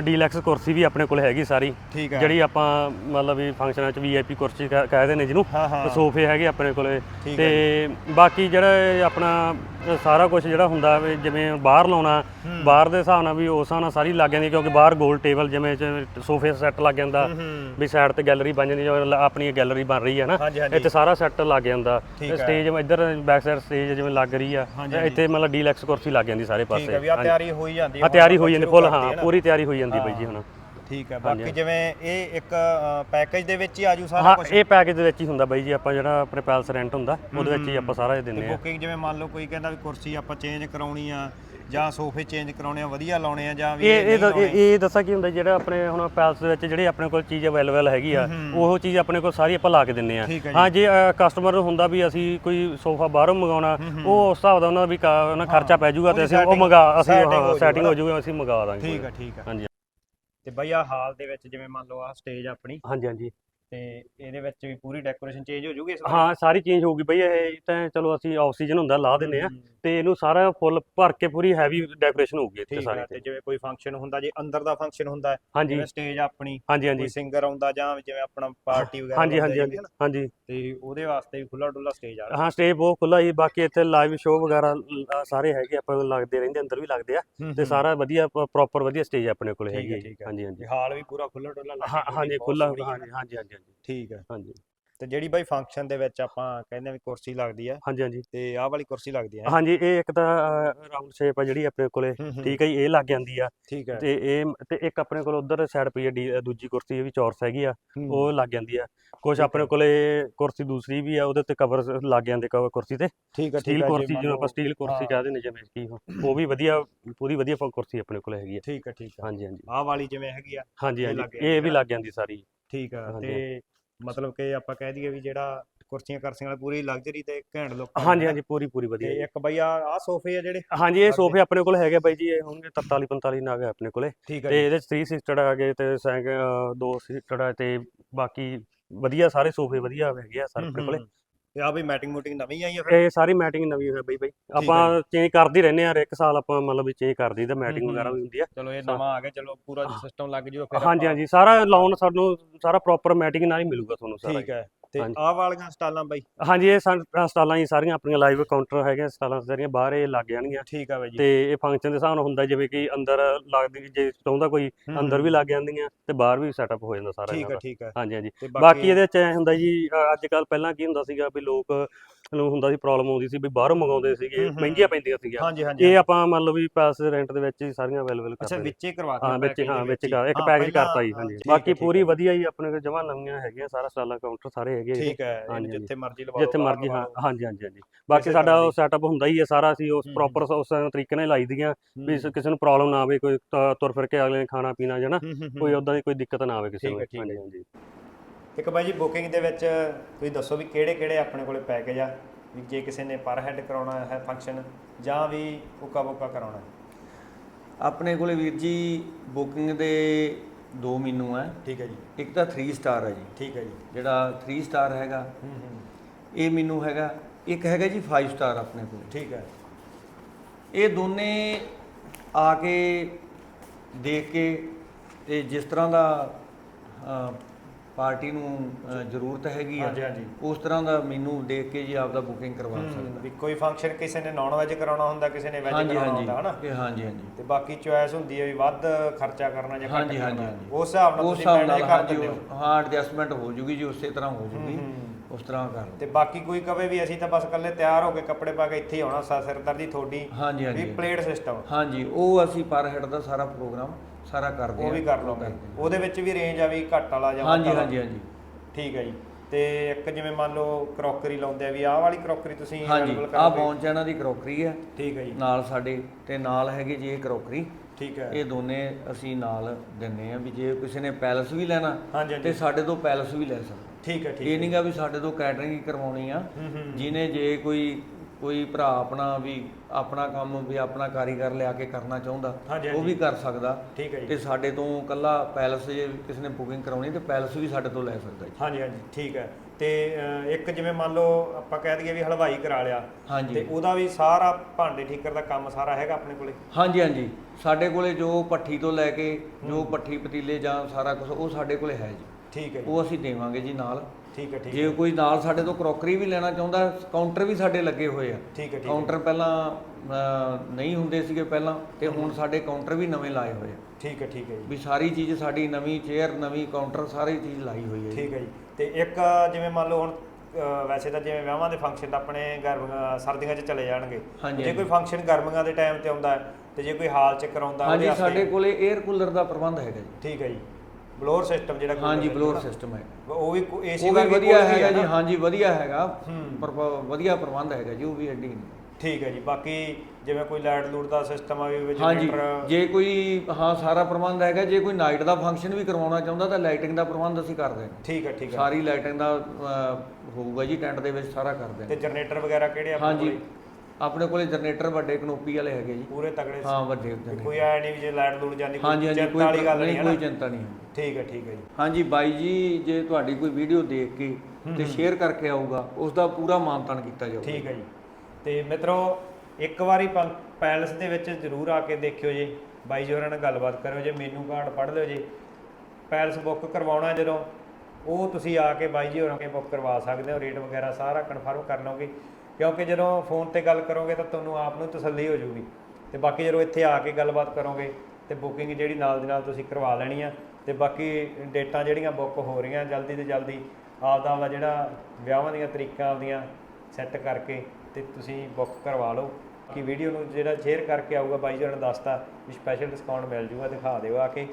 ਡੀਲੈਕਸ ਕੁਰਸੀ ਵੀ ਆਪਣੇ ਕੋਲ ਹੈਗੀ ਸਾਰੀ। ਜਿਹੜੀ ਆਪਾਂ ਮਤਲਬ ਵੀ ਫੰਕਸ਼ਨਾਂ 'ਚ ਵੀਆਈਪੀ ਕੁਰਸੀ ਕਹਿ- ਕਹਿੰਦੇ ਨੇ ਜਿਹਨੂੰ ਸੋਫੇ ਹੈਗੇ ਆਪਣੇ ਕੋਲੇ। ਤੇ ਬਾਕੀ ਜਿਹੜਾ ਆਪਣਾ ਸਾਰਾ ਕੁਝ ਜਿਹੜਾ ਹੁੰਦਾ ਵੀ ਜਿਵੇਂ ਬਾਹਰ ਲਾਉਣਾ ਬਾਹਰ ਦੇ ਹਿਸਾਬ ਨਾਲ ਵੀ ਉਸ ਹਿਸਾਬ ਨਾਲ ਸਾਰੀ ਲੱਗ ਜਾਂਦੀ ਕਿਉਂਕਿ ਬਾਹਰ ਗੋਲ ਟੇਬਲ ਜਿਵੇਂ ਸੋਫੇ ਸੈੱਟ ਲੱਗ ਜਾਂਦਾ ਹੂੰ ਵੀ ਸਾਈਡ ਤੇ ਗੈਲਰੀ ਬਣ ਜਾਂਦੀ ਜਿਵੇਂ ਲ- ਆਪਣੀ ਗੈਲਰੀ ਬਣ ਰਹੀ ਹੈ ਨਾ ਇੱਥੇ ਸਾਰਾ ਸੈੱਟ ਲੱਗ ਜਾਂਦਾ। ਹੈ। ਸਟੇਜ ਇੱਧਰ ਬੈਕ ਸਾਈਡ ਸਟੇਜ ਜਿਵੇਂ ਲੱਗ ਰਹੀ ਆ ਇੱਥੇ ਮਤਲਬ ਡੀਲੈਕਸ ਕੁਰਸੀ ਲੱਗ ਜਾਂਦੀ ਸਾਰੇ ਠੀਕ ਹੈ ਪਾਸੇ। ਵੀ ਆ ਤਿਆਰੀ ਹੋਈ ਜਾਂਦੀ ਆ ਤਿਆਰੀ ਹੋਈ ਜਾਂਦੀ ਫੁੱਲ ਹਾਂ ਹੈ। ਪੂਰੀ ਤਿਆਰੀ ਹੋਈ ਜਾਂਦੀ ਬਾਈ ਜੀ ਹੁਣ। ਠੀਕ ਹੈ ਬਾਕੀ ਜਿਵੇਂ ਇਹ ਇੱਕ ਪੈਕੇਜ ਦੇ ਵਿੱਚ ਹੀ ਆਜੂ ਸਾਰਾ ਹਾਂ ਕੁਝ ਇਹ ਪੈਕੇਜ ਦੇ ਵਿੱਚ ਹੀ ਹੁੰਦਾ ਬਾਈ ਜੀ ਆਪਾਂ ਜਿਹੜਾ ਆਪਣੇ ਪੈਲਸ ਰੈਂਟ ਹੁੰਦਾ ਉਹਦੇ ਵਿੱਚ ਹੀ ਆਪਾਂ ਸਾਰਾ ਇਹ ਦਿੰਦੇ ਆ ਬੁਕਿੰਗ ਜਿਵੇਂ ਮੰਨ ਲਓ ਕੋਈ ਕਹਿੰਦਾ ਵੀ ਕੁਰਸੀ ਆਪਾਂ ਚੇਂਜ ਕਰਾਉਣੀ ਆ ਜਾਂ ਸੋਫੇ ਚੇਂਜ ਕਰਾਉਣੇ ਆ ਵਧੀਆ ਲਾਉਣੇ ਆ ਜਾਂ ਵੀ ਇਹ ਇਹ ਦੱਸਾਂ ਕੀ ਹੁੰਦਾ ਜਿਹੜਾ ਆਪਣੇ ਹੁਣ ਪੈਲਸ ਦੇ ਵਿੱਚ ਜਿਹੜੇ ਆਪਣੇ ਕੋਲ ਚੀਜ਼ ਅਵੇਲੇਬਲ ਹੈਗੀ ਆ ਉਹ ਚੀਜ਼ ਆਪਣੇ ਕੋਲ ਸਾਰੀ ਆਪਾਂ ਲਾ ਕੇ ਦਿੰਨੇ ਆ। ਹੈ ਜੇ। ਕਸਟਮਰ ਨੂੰ ਹੁੰਦਾ ਵੀ ਅਸੀਂ ਕੋਈ ਸੋਫਾ ਬਾਹਰੋਂ ਮੰਗਾਉਣਾ ਉਹ ਉਸ ਹਿਸਾਬ ਦਾ ਉਹਨਾਂ ਦਾ ਵੀ ਉਹਨਾਂ ਖਰਚਾ ਪੈ ਜਾਊਗਾ ਤੇ ਅਸੀਂ ਉਹ ਮੰਗਾ ਅਸੀਂ ਸੈਟਿੰਗ ਹੋ ਜਾਊਗਾ ਅਸੀਂ ਮੰਗਾ ਦਾਂਗੇ। ਠੀਕ ਹੈ ਠੀਕ ਹੈ। ਹਾਂਜੀ। ਤੇ ਬਈ ਆ ਹਾਲ ਦੇ ਵਿੱਚ ਜਿਵੇਂ ਮੰਨ ਲਓ ਆ ਸਟੇਜ ਆਪਣੀ ਹਾਂਜੀ ਹਾਂਜੀ। ਤੇ ਇਹਦੇ ਵਿੱਚ ਵੀ ਪੂਰੀ ਡੈਕੋਰੇਸ਼ਨ ਚੇਂਜ ਹੋ ਜੂਗੀ ਇਸ ਵਾਰ? ਹਾਂ ਸਾਰੀ ਚੇਂਜ ਹੋਊਗੀ ਬਈ ਇਹ ਤਾਂ ਚਲੋ ਅਸੀਂ ਆਫ ਸੀਜ਼ਨ ਹੁੰਦਾ ਲਾ ਦਿੰਨੇ ਆ ਹੂੰ, ਤੇ ਇਹਨੂੰ ਸਾਰਾ ਫੁੱਲ ਭਰ ਕੇ ਪੂਰੀ ਹੈਵੀ ਡੈਕੋਰੇਸ਼ਨ ਹੋਊਗੀ ਇੱਥੇ ਠੀਕ ਸਾਰੀ ਹੈ ਤੇ। ਜਿਵੇਂ ਕੋਈ ਫੰਕਸ਼ਨ ਹੁੰਦਾ ਜੇ ਅੰਦਰ ਦਾ ਫੰਕਸ਼ਨ ਹੁੰਦਾ ਹੈ ਹਾਂਜੀ। ਜਿਵੇਂ ਸਟੇਜ ਆਪਣੀ ਹਾਂਜੀ ਹਾਂਜੀ। ਕੋਈ ਸਿੰਗਰ ਆਉਂਦਾ ਜਾਂ ਜਿਵੇਂ ਆਪਣਾ ਪਾਰਟੀ ਵਗੈਰਾ ਹਾਂਜੀ ਹਾਂਜੀ ਹਾਂਜੀ ਆ ਨਾ, ਹਾਂਜੀ। ਤੇ ਉਹਦੇ ਵਾਸਤੇ ਵੀ ਖੁੱਲਾ ਡੁੱਲਾ ਸਟੇਜ ਆ ਹਾਂ ਸਟੇਜ ਬਹੁਤ ਖੁੱਲਾ ਜੀ ਬਾਕੀ ਇੱਥੇ ਲਾਈਵ ਸ਼ੋਅ ਵਗੈਰਾ ਲ- ਸਾਰੇ ਹੈਗੇ ਆਪਾਂ ਨੂੰ ਲੱਗਦੇ ਰਹਿੰਦੇ ਅੰਦਰ ਵੀ ਲੱਗਦੇ ਆ ਤੇ ਸਾਰਾ ਵਧੀਆ ਪ੍ਰੋਪਰ ਵਧੀਆ ਸਟੇਜ ਆਪਣੇ ਕੋਲ ਠੀਕ ਹੈਗੀ ਹੈ, ਹੈ ਜੀ। ਠੀਕ ਹੈ। ਹਾਂਜੀ ਹਾਂਜੀ। ਹਾਲ ਵੀ ਪੂਰਾ ਖੁੱਲਾ ਡੁੱਲਾ ਹਾਂ ਹਾਂਜੀ ਖੁੱਲਾ ਹਾਂਜੀ ਹਾਂਜੀ ਹਾਂਜੀ। ਹਾਂਜੀ ਠੀਕ ਹੈ ਹਾਂਜੀ। ਤੇ ਜਿਹੜੀ ਬਾਈ ਫੰਕਸ਼ਨ ਦੇ ਵਿੱਚ ਆਪਾਂ ਕਹਿੰਦੇ ਆ ਵੀ ਕੁਰਸੀ ਲੱਗਦੀ ਹੈ ਹਾਂਜੀ ਹਾਂਜੀ। ਤੇ ਆਹ ਵਾਲੀ ਕੁਰਸੀ ਲੱਗਦੀ ਹੈ ਹਾਂਜੀ ਇਹ ਇੱਕ ਤਾਂ ਰਾਉਂਡ ਸ਼ੇਪ ਆ ਜਿਹੜੀ ਆਪਣੇ ਕੋਲੇ। ਹੂੰ, ਹੂੰ, ਠੀਕ ਹੈ ਜੀ ਇਹ ਲੱਗ ਜਾਂਦੀ ਆ। ਠੀਕ ਹੈ ਤੇ ਇਹ ਤੇ ਇੱਕ ਆਪਣੇ ਕੋਲ ਉਧਰ ਸਾਈਡ ਪਈ ਆ ਡੀ- ਦੂਜੀ ਕੁਰਸੀ ਇਹ ਵੀ ਚੌਰਸ ਹੈਗੀ ਆ ਹੂੰ, ਉਹ ਲੱਗ ਜਾਂਦੀ ਆ। ਕੁਝ ਠੀਕ ਆਪਣੇ ਹੈ। ਕੋਲੇ ਕੁਰਸੀ ਦੂਸਰੀ ਵੀ ਆ ਉਹਦੇ ਤੇ ਕਵਰ ਲੱਗ ਜਾਂਦੇ ਕਵਰ ਕੁਰਸੀ ਤੇ। ਠੀਕ ਹੈ ਸਟੀਲ ਠੀਕ ਹੈ ਕੁਰਸੀ ਜਿਹਨੂੰ ਆਪਾਂ ਸਟੀਲ ਕੁਰਸੀ ਹਾਂ। ਕਹਿੰਦੇ ਨੇ ਜਿਵੇਂ ਕੀ ਉਹ ਉਹ ਵੀ ਵਧੀਆ ਪੂਰੀ ਵਧੀਆ ਫ- ਕੁਰਸੀ ਆਪਣੇ ਕੋਲੇ ਹੈਗੀ ਆ। ਠੀਕ ਹੈ ਠੀਕ ਹੈ ਹਾਂਜੀ ਹਾਂਜੀ। ਆਹ ਵਾਲੀ ਜਿਵੇਂ ਹੈਗੀ ਆ ਹਾਂਜੀ ਇਹ ਹਾਂਜੀ। ਜਾਂਦੀ ਇਹ ਵੀ ਆ। ਲੱਗ ਜਾਂਦੀ ਸਾਰੀ। ਠੀਕ ਆ ਹਾਂਜੀ। ਤੇ ਮਤਲਬ ਕਿ ਆਪਾਂ ਕਹਿ ਦਈਏ ਵੀ ਜਿਹੜਾ ਕੁਰਸੀਆਂ ਕਰਸੀਆਂ ਵਾਲਾ ਪੂਰੀ ਲਗਜ਼ਰੀ ਤੇ ਘੈਂਟ ਲੁੱਕ ਹਾਂਜੀ ਹਾਂਜੀ ਪੂਰੀ ਪੂਰੀ ਵਧੀਆ ਤੇ ਜੀ। ਇੱਕ ਬਈ ਆ ਆ ਸੋਫੇ ਆ ਜਿਹੜੇ ਹਾਂਜੀ ਇਹ ਸੋਫੇ ਆਪਣੇ ਕੋਲ ਹੈਗੇ ਬਾਈ ਜੀ ਇਹ ਹੋਣਗੇ 43 45 ਨਾਗ ਹੈ ਆਪਣੇ ਕੋਲੇ ਠੀਕ ਹੈ ਤੇ ਜੀ ਇਹਦੇ ਚ 3 ਸੀਟਡ ਹੈਗੇ ਤੇ ਸੈਂਕ ਦੋ ਸੀਟਡ ਹੈ ਤੇ ਬਾਕੀ ਵਧੀਆ ਸਾਰੇ ਸੋਫੇ ਵਧੀਆ ਹੈਗੇ ਆ ਸਾਰੇ ਆਪਣੇ ਕੋਲੇ ਹੂੰ, ਹੂੰ। ਤੇ ਆ ਬਈ ਮੈਟਿੰਗ ਮੂਟਿੰਗ ਨਵੀਂ ਆਈ ਆ ਫਿਰ? ਇਹ ਸਾਰੀ ਮੈਟਿੰਗ ਨਵੀਂ ਹੋਈ ਬਈ ਬਈ। ਆਪਾਂ ਚੇਂਜ ਕਰਦੇ ਰਹਿੰਦੇ ਆ ਹਰ ਇੱਕ ਸਾਲ ਆਪਾਂ ਮਤਲਬ ਵੀ ਚੇਂਜ ਕਰਦੇ ਤਾਂ ਮੈਟਿੰਗ ਵਗੈਰਾ ਵੀ ਹੁੰਦੀ ਆ। ਚਲੋ ਇਹ ਨਵਾਂ ਆ ਗਿਆ ਚਲੋ ਪੂਰਾ ਸਿਸਟਮ ਲੱਗ ਜੂਗਾ ਫਿਰ ਹਾਂਜੀ ਹਾਂਜੀ। ਸਾਰਾ ਲਾਉਣ ਸਾਨੂੰ ਸਾਰਾ ਪ੍ਰੋਪਰ ਮੈਟਿੰਗ ਨਾਲ ਹੀ ਮਿਲੂਗਾ ਤੁਹਾਨੂੰ ਸਾਰਾ ਠੀਕ ਹੈ। ਤੇ। ਆਹ ਵਾਲੀਆਂ ਸਟਾਲਾਂ ਬਾਈ? ਹਾਂਜੀ ਇਹ ਸਟਾਲਾਂ ਹੀ ਸਾਰੀਆਂ ਆਪਣੀਆਂ ਲਾਈਵ ਕਾਊਂਟਰ ਹੈਗੇ ਸਟਾਲਾਂ ਸਾਰੀਆਂ ਬਾਹਰ ਇਹ ਲੱਗ ਜਾਣਗੀਆਂ। ਠੀਕ ਆ ਬਾਈ ਜੀ। ਤੇ ਇਹ ਫੰਕਸ਼ਨ ਦੇ ਹਿਸਾਬ ਨਾਲ ਹੁੰਦਾ ਜਿਵੇਂ ਕਿ ਅੰਦਰ ਲੱਗਦੀ ਜੇ ਚਾਹੁੰਦਾ ਕੋਈ ਅੰਦਰ। ਵੀ ਲੱਗ ਜਾਂਦੀਆਂ ਤੇ ਬਾਹਰ ਵੀ ਸੈਟਅਪ ਹੋ ਜਾਂਦਾ ਸਾਰਾ ਠੀਕ ਦਾ ਠੀਕ ਹੈ ਹਾਂਜੀ ਹਾਂਜੀ। ਬਾਕੀ ਇਹਦੇ ਚ ਐ ਹੁੰਦਾ ਜੀ ਅੱਜ ਕੱਲ ਪਹਿਲਾਂ ਕੀ ਹੁੰਦਾ ਸੀਗਾ ਵੀ ਲੋਕ ਨੂੰ ਹੁੰਦਾ ਸੀ ਪ੍ਰੋਬਲਮ ਆਉਂਦੀ ਸੀ ਵੀ ਬਾਹਰੋਂ ਮੰਗਾਉਂਦੇ ਸੀਗੇ ਹੂੰ, ਹੂੰ। ਮਹਿੰਗੀਆਂ ਪੈਂਦੀਆਂ ਸੀਗੀਆਂ। ਹਾਂਜੀ ਹਾਂਜੀ ਇਹ ਆਪਾਂ ਮੰਨ ਲਓ ਵੀ ਪੈਸੇ ਰੈਂਟ ਦੇ ਵਿੱਚ ਹੀ ਸਾਰੀਆਂ ਅਵੇਲੇਬਲ ਅੱਛਾ ਕਰਦੇ ਨੇ ਵਿੱਚੇ ਕਰਵਾਤਾ ਹਾਂ ਵਿੱਚ ਹਾਂ ਵਿੱਚ ਕਰ ਇੱਕ ਪੈਕੇਜ ਕਰਤਾ ਜੀ ਹਾਂਜੀ। ਬਾਕੀ ਪੂਰੀ ਵਧੀਆ ਹੀ ਆਪਣੇ ਕੋਲ ਜਮਾ ਨਵੀਆਂ ਹੈਗੀਆਂ ਸਾਰਾ ਸਟਾਲਾਂ ਕਾਊਂਟਰ ਸਾਰੇ ਹੈਗੇ ਜੀ। ਠੀਕ ਹੈ ਜਿੱਥੇ ਮਰਜ਼ੀ ਲਵਾ ਜਿੱਥੇ ਮਰਜ਼ੀ ਹਾਂ। ਹਾਂਜੀ ਹਾਂਜੀ ਹਾਂਜੀ। ਬਾਕੀ ਸਾਡਾ ਉਹ ਸੈਟਅਪ ਹੁੰਦਾ ਹੀ ਹੈ ਸਾਰਾ ਅਸੀਂ ਉਸ ਹੂੰ, ਪ੍ਰੋਪਰ ਉਸ ਤਰੀਕੇ ਨਾਲ ਲਾਈ ਦੀਆਂ ਵੀ ਹੂੰ, ਕਿਸੇ ਨੂੰ ਪ੍ਰੋਬਲਮ ਨਾ ਆਵੇ ਕੋਈ ਤੁਰ ਫਿਰ ਕੇ ਅਗਲੇ ਨੇ ਖਾਣਾ ਪੀਣਾ ਜਣਾ ਹੂੰ, ਹੂੰ, ਕੋਈ ਹੂੰ। ਉਦਾਂ ਦੀ ਕੋਈ ਦਿੱਕਤ ਨਾ ਆਵੇ ਕਿਸੇ ਨੂੰ। ਹੈ, ਹੈ। ਹਾਂਜੀ ਹਾਂਜੀ। ਇੱਕ ਬਾਈ ਜੀ ਬੁਕਿੰਗ ਦੇ ਵਿੱਚ ਤੁਸੀਂ ਦੱਸੋ ਵੀ ਕਿਹੜੇ ਕਿਹੜੇ ਆਪਣੇ ਕੋਲੇ ਪੈਕੇਜ ਆ? ਵੀ ਜੇ ਕਿਸੇ ਨੇ ਪਰ ਹੈਡ ਕਰਾਉਣਾ ਹੈ ਫੰਕਸ਼ਨ ਜਾਂ ਵੀ ਉੱਕਾ ਬੁੱਕਾ ਕਰਾਉਣਾ ਹੈ? ਆਪਣੇ ਕੋਲੇ ਵੀਰ ਜੀ ਬੁਕਿੰਗ ਦੇ ਦੋ ਮੀਨੂ ਹੈ ਠੀਕ ਹੈ ਜੀ। ਇੱਕ ਤਾਂ 3 ਸਟਾਰ ਹੈ ਜੀ। ਠੀਕ ਹੈ ਜੀ। ਜਿਹੜਾ 3 ਸਟਾਰ ਹੈਗਾ ਹੂੰ ਹੂੰ। ਇਹ ਮੀਨੂ ਹੈਗਾ। ਇੱਕ ਹੈਗਾ ਜੀ 5 ਸਟਾਰ ਆਪਣੇ ਕੋਲ। ਠੀਕ ਹੈ। ਇਹ ਦੋਨੇ ਆ ਕੇ ਦੇਖ ਕੇ ਤੇ ਜਿਸ ਤਰ੍ਹਾਂ ਦਾ ਪਾਰਟੀ ਨੂੰ ਅ, ਜ਼ਰੂਰਤ ਹੈਗੀ ਆ। ਹਾਂਜੀ, ਹਾਂਜੀ। ਉਸ ਤਰ੍ਹਾਂ ਦਾ ਮੈਨੂੰ ਦੇਖ ਕੇ ਜੀ ਆਪਦਾ ਬੁਕਿੰਗ ਕਰਵਾ ਸਕਦਾ। ਵੀ ਕੋਈ ਫੰਕਸ਼ਨ ਕਿਸੇ ਨੇ ਨਾਨ ਵੈਜ ਕਰਾਉਣਾ ਹੁੰਦਾ ਕਿਸੇ ਨੇ ਵੈਜ ਹਾਂਜੀ ਕਰਾਉਣਾ ਹਾਂਜੀ। ਹੁੰਦਾ ਹਨਾ? ਇਹ ਹਾਂਜੀ ਹਾਂਜੀ। ਤੇ ਬਾਕੀ ਚੁਆਇਸ ਹੁੰਦੀ ਹੈ ਵੀ ਵੱਧ ਖਰਚਾ ਕਰਨਾ ਜਾਂ ਘੱਟ ਹਾਂਜੀ ਹਾਂਜੀ ਕਰਨਾ। ਹਾਂਜੀ। ਉਸ ਹਿਸਾਬ ਨਾਲ ਉਸ ਤੁਸੀਂ ਹਿਸਾਬ manage ਨਾਲ ਕਰ ਹਾਂਜੀ ਦਿੰਦੇ ਹੋ ਉਹ- ਹਾਂ। ਐਡਜਸਟਮੈਂਟ ਹੋ ਜੂਗੀ ਜੀ ਉਸੇ ਤਰ੍ਹਾਂ ਹੋ ਜੂਗੀ। ਉਸ ਤਰ੍ਹਾਂ ਕਰ ਤੇ ਬਾਕੀ ਕੋਈ ਕਵੇ ਵੀ ਅਸੀਂ ਤਾਂ ਬਸ ਇਕੱਲੇ ਤਿਆਰ ਹੋ ਕੇ ਕੱਪੜੇ ਪਾ ਕੇ ਇੱਥੇ ਹੀ ਆਉਣਾ ਸਾ ਸਿਰਦਰਦੀ ਤੁਹਾਡੀ ਹਾਂਜੀ ਵੀ ਹਾਂਜੀ ਪਲੇਟ ਸਿਸਟਮ ਹਾਂਜੀ ਉਹ ਅਸੀਂ ਪਰ ਹੈਡ ਦਾ ਸਾਰਾ ਪ੍ਰੋਗਰਾਮ ਸਾਰਾ ਕਰਦੇ ਉਹ ਵੀ ਕਰ ਲਓਗੇ ਉਹਦੇ ਵਿੱਚ ਵੀ ਰੇਂਜ ਆ ਵੀ ਘੱਟ ਵਾਲਾ ਜਾਂ ਹਾਂਜੀ। ਹਾਂਜੀ ਹਾਂਜੀ। ਠੀਕ ਹੈ ਜੀ। ਤੇ ਇੱਕ ਜਿਵੇਂ ਮੰਨ ਲਓ ਕਰੋਕਰੀ ਲਾਉਂਦੇ ਆ ਵੀ ਆਹ ਵਾਲੀ ਕਰੋਕਰੀ ਤੁਸੀਂ ਹਾਂਜੀ available ਆਹ? ਬੌਨ ਚੈਨਾ ਦੀ ਕਰੋਕਰੀ ਹੈ। ਠੀਕ ਹੈ ਜੀ। ਨਾਲ ਸਾਡੇ ਤੇ ਨਾਲ ਹੈਗੇ ਜੀ ਇਹ ਕਰੋਕਰੀ। ਠੀਕ ਹੈ। ਇਹ ਦੋਨੇ ਅਸੀਂ ਨਾਲ ਦਿੰਨੇ ਆ ਵੀ ਜੇ ਕਿਸੇ ਨੇ ਪੈਲਸ ਵੀ ਲੈਣਾ ਤੇ ਸਾਡੇ ਤੋਂ ਪੈਲਸ ਵੀ ਲੈ ਸਕਦਾ। ਠੀਕ ਹੈ ਠੀਕ ਇਹ ਨਹੀਂਗਾ ਵੀ ਸਾਡੇ ਤੋਂ ਕੈਟਰਿੰਗ ਹੀ ਕਰਵਾਉਣੀ ਆ। ਜਿਹਨੇ ਜੇ ਕੋਈ ਕੋਈ ਭਰਾ ਆਪਣਾ ਵੀ ਆਪਣਾ ਕੰਮ ਵੀ ਆਪਣਾ ਕਾਰੀਗਰ ਲਿਆ ਕੇ ਕਰਨਾ ਚਾਹੁੰਦਾ ਹਾਂਜੀ ਉਹ ਹਾਂਜੀ। ਵੀ ਕਰ ਸਕਦਾ। ਠੀਕ ਹੈ ਜੀ। ਤੇ ਸਾਡੇ ਤੋਂ ਕੱਲਾ ਪੈਲਸ ਜੇ ਕਿਸੇ ਨੇ ਬੁਕਿੰਗ ਕਰਾਉਣੀ ਤੇ ਪੈਲਸ ਵੀ ਸਾਡੇ ਤੋਂ ਲੈ ਸਕਦਾ ਜੀ। ਹਾਂਜੀ ਹਾਂਜੀ ਠੀਕ ਹੈ। ਤੇ ਇੱਕ ਜਿਵੇਂ ਮੰਨ ਲਓ ਆਪਾਂ ਕਹਿ ਦਈਏ ਵੀ ਹਲਵਾਈ ਕਰਾ ਲਿਆ ਤੇ ਹਾਂਜੀ ਉਹਦਾ ਵੀ ਸਾਰਾ ਭਾਂਡੇ ਠੀਕਰ ਦਾ ਕੰਮ ਸਾਰਾ ਹੈਗਾ ਆਪਣੇ ਕੋਲੇ? ਹਾਂਜੀ ਹਾਂਜੀ। ਸਾਡੇ ਕੋਲੇ ਜੋ ਪੱਠੀ ਤੋਂ ਲੈ ਕੇ ਜੋ ਪੱਠੀ ਪਤੀਲੇ ਜਾਂ ਸਾਰਾ ਕੁਝ ਉਹ ਸਾਡੇ ਕੋਲੇ ਹੈ ਜੀ। ਠੀਕ ਹੈ ਜੀ। ਉਹ ਅਸੀਂ ਦੇਵਾਂਗੇ ਜੀ ਨਾਲ। ਠੀਕ ਹੈ ਠੀਕ ਜੇ ਕੋਈ ਨਾਲ ਸਾਡੇ ਤੋਂ ਕਰੋਕਰੀ ਵੀ ਲੈਣਾ ਚਾਹੁੰਦਾ ਕਾਊਂਟਰ ਵੀ ਸਾਡੇ ਲੱਗੇ ਹੋਏ ਆ। ਠੀਕ ਹੈ ਠੀਕ ਹੈ। ਕਾਊਂਟਰ ਪਹਿਲਾਂ ਅ, ਨਹੀਂ ਹੁੰਦੇ ਸੀਗੇ ਪਹਿਲਾਂ ਤੇ ਹੁਣ ਸਾਡੇ ਕਾਊਂਟਰ ਵੀ ਨਵੇਂ ਲਾਏ ਹੋਏ ਆ। ਠੀਕ ਹੈ ਠੀਕ ਹੈ ਜੀ। ਵੀ ਸਾਰੀ ਚੀਜ਼ ਸਾਡੀ ਨਵੀਂ ਚੇਅਰ ਨਵੀਂ ਕਾਊਂਟਰ ਸਾਰੀ ਚੀਜ਼ ਲਾਈ ਹੋਈ ਹੈ ਜੀ। ਠੀਕ ਹੈ ਜੀ। ਤੇ ਇੱਕ ਜਿਵੇਂ ਮੰਨ ਲਓ ਹੁਣ ਵੈਸੇ ਤਾਂ ਜਿਵੇਂ ਵਿਆਹਾਂ ਦੇ ਫੰਕਸ਼ਨ ਤਾਂ ਆਪਣੇ ਗਰਮੀਆਂ ਸਰਦੀਆਂ 'ਚ ਚਲੇ ਜਾਣਗੇ। ਹਾਂਜੀ, ਜੇ ਕੋਈ ਫੰਕਸ਼ਨ ਗਰਮੀਆਂ ਦੇ ਟਾਈਮ ਤੇ ਆਉਂਦਾ ਹੈ ਤੇ ਜੇ ਕੋਈ ਹਾਲ 'ਚ ਕਰਾਉਂਦਾ ਉਹਦੇ ਹਾਂਜੀ ਵਾਸਤੇ- ਸਾਡੇ ਕੋਲੇ 에ਅਰ ਕੂਲਰ ਦਾ ਪ੍ਰਬੰਧ ਹੈਗਾ ਜੀ। ਠੀਕ ਹੈ ਜੀ। ਬਲੋਰ ਸਿਸਟਮ ਜਿਹੜਾ ਹਾਂਜੀ ਹੈ, ਬਲੋਰ? ਸਿਸਟਮ ਹੈ ਉਹ ਵੀ ਏਸੀ ਉਹ ਵੀ ਵਧੀਆ ਹੈਗਾ ਜੀ? ਹਾਂਜੀ ਵਧੀਆ ਹੈਗਾ ਹੂੰ। ਪਰ ਵਧੀਆ ਪ੍ਰਬੰਧ ਹੈਗਾ ਜੀ ਉਹ ਵੀ ਐਡੀ ਠੀਕ ਹੈ ਜੀ ਬਾਕੀ ਜਿਵੇਂ ਕੋਈ ਲਾਈਟ ਲੂਟ ਦਾ ਸਿਸਟਮ ਆ ਵੀ ਹਾਂਜੀ ਜਨਰੇਟਰ ਜੇ ਕੋਈ ਹਾਂ ਸਾਰਾ ਪ੍ਰਬੰਧ ਹੈਗਾ ਜੇ ਕੋਈ ਨਾਈਟ ਦਾ ਫੰਕਸ਼ਨ ਵੀ ਕਰਵਾਉਣਾ ਚਾਹੁੰਦਾ ਤਾਂ ਲਾਈਟਿੰਗ ਦਾ ਪ੍ਰਬੰਧ ਅਸੀਂ ਕਰਦੇ ਹਾਂ ਠੀਕ ਹੈ ਠੀਕ ਹੈ ਸਾਰੀ ਲਾਈਟਿੰਗ ਦਾ ਹੋਊਗਾ ਜੀ ਟੈਂਟ ਦੇ ਵਿੱਚ ਸਾਰਾ ਕਰਦੇ ਤੇ ਜਨਰੇਟਰ ਵਗੈਰਾ ਕਿਹੜੇ ਹਾਂ ਆਪਣੇ ਕੋਲੇ? ਆਪਣੇ ਕੋਲੇ ਜਨਰੇਟਰ ਵੱਡੇ ਕਨੋਪੀ ਵਾਲੇ ਹੈਗੇ ਜੀ। ਪੂਰੇ ਤਗੜੇ ਹਾਂ ਵੱਡੇ generator। ਕੋਈ ਆਇਆ ਨਹੀਂ ਵੀ ਜੇ ਲਾਈਟ ਲੂਟ ਜਾਂਦੀ ਹਾਂਜੀ ਚਿੰਤਾ ਵਾਲੀ ਗੱਲ ਨਹੀਂ ਕੋਈ ਚਿੰਤਾ ਨਹੀਂ ਠੀਕ ਹੈ ਠੀਕ ਹੈ ਜੀ। ਹਾਂਜੀ ਬਾਈ ਜੀ ਜੇ ਤੁਹਾਡੀ ਕੋਈ ਵੀਡੀਓ ਦੇਖ ਕੇ ਤੇ ਸ਼ੇਅਰ ਕਰਕੇ ਆਊਗਾ ਉਸ ਦਾ ਪੂਰਾ ਮਾਨਤਾਨ ਕੀਤਾ ਜਾਊਗਾ। ਠੀਕ ਹੈ ਜੀ। ਤੇ ਮਿੱਤਰੋ ਇੱਕ ਵਾਰੀ ਪੈਲਸ ਦੇ ਵਿੱਚ ਜ਼ਰੂਰ ਆ ਕੇ ਦੇਖਿਓ ਜੀ। ਬਾਈ ਜੀ ਹੋਰਾਂ ਨਾਲ ਗੱਲਬਾਤ ਕਰਿਓ ਜੇ ਮੈਨੂ ਕਾਰਡ ਪੜ੍ਹ ਲਿਓ ਜੀ। ਪੈਲਸ ਬੁੱਕ ਕਰਵਾਉਣਾ ਜਦੋਂ ਉਹ ਤੁਸੀਂ ਆ ਕੇ ਬਾਈ ਜੀ ਹੋਰਾਂ ਕੇ ਬੁੱਕ ਕਰਵਾ ਸਕਦੇ ਹੋ ਰੇਟ ਵਗੈਰਾ ਸਾਰਾ ਕਨਫਰਮ ਕਰ ਲਓਗੇ ਕਿਉਂਕਿ ਜਦੋਂ ਫੋਨ ਤੇ ਗੱਲ ਕਰੋਗੇ ਤਾਂ ਤੁਹਾਨੂੰ ਆਪ ਨੂੰ ਤਸੱਲੀ ਹੋ ਜਾਊਗੀ। ਤੇ ਬਾਕੀ ਜਦੋਂ ਇੱਥੇ ਆ ਕੇ ਗੱਲਬਾਤ ਕਰੋਗੇ, ਤੇ ਬੁਕਿੰਗ ਜਿਹੜੀ ਨਾਲ ਦੀ ਨਾਲ ਤੁਸੀਂ ਕਰਵਾ ਲੈਣੀ ਆ, ਤੇ ਬਾਕੀ ਡੇਟਾਂ ਜਿਹੜੀਆਂ ਬੁੱਕ ਹੋ ਰਹੀਆਂ ਜਲਦੀ ਤੋਂ ਜਲਦੀ, ਆਪਦਾ ਆਪਦਾ ਜਿਹੜਾ ਵਿਆਹਾਂ ਦੀਆਂ ਤਰੀਕਾਂ ਆਪਦੀਆਂ ਸੈੱਟ ਕਰਕੇ ਤੇ ਤੁਸੀਂ ਬੁੱਕ ਕਰਵਾ ਲਓ। ਕਿ ਵੀਡੀਓ ਨੂੰ ਜਿਹੜਾ ਸ਼ੇਅਰ ਕਰਕੇ ਆਊਗਾ ਬਾਈ ਜੀ ਨੇ ਦੱਸਤਾ ਵੀ ਸਪੈਸ਼ਲ ਡਿਸਕਾਊਂਟ ਮਿਲ ਜੂਗਾ, ਦਿਖਾ ਦਿਓ ਆ ਕੇ।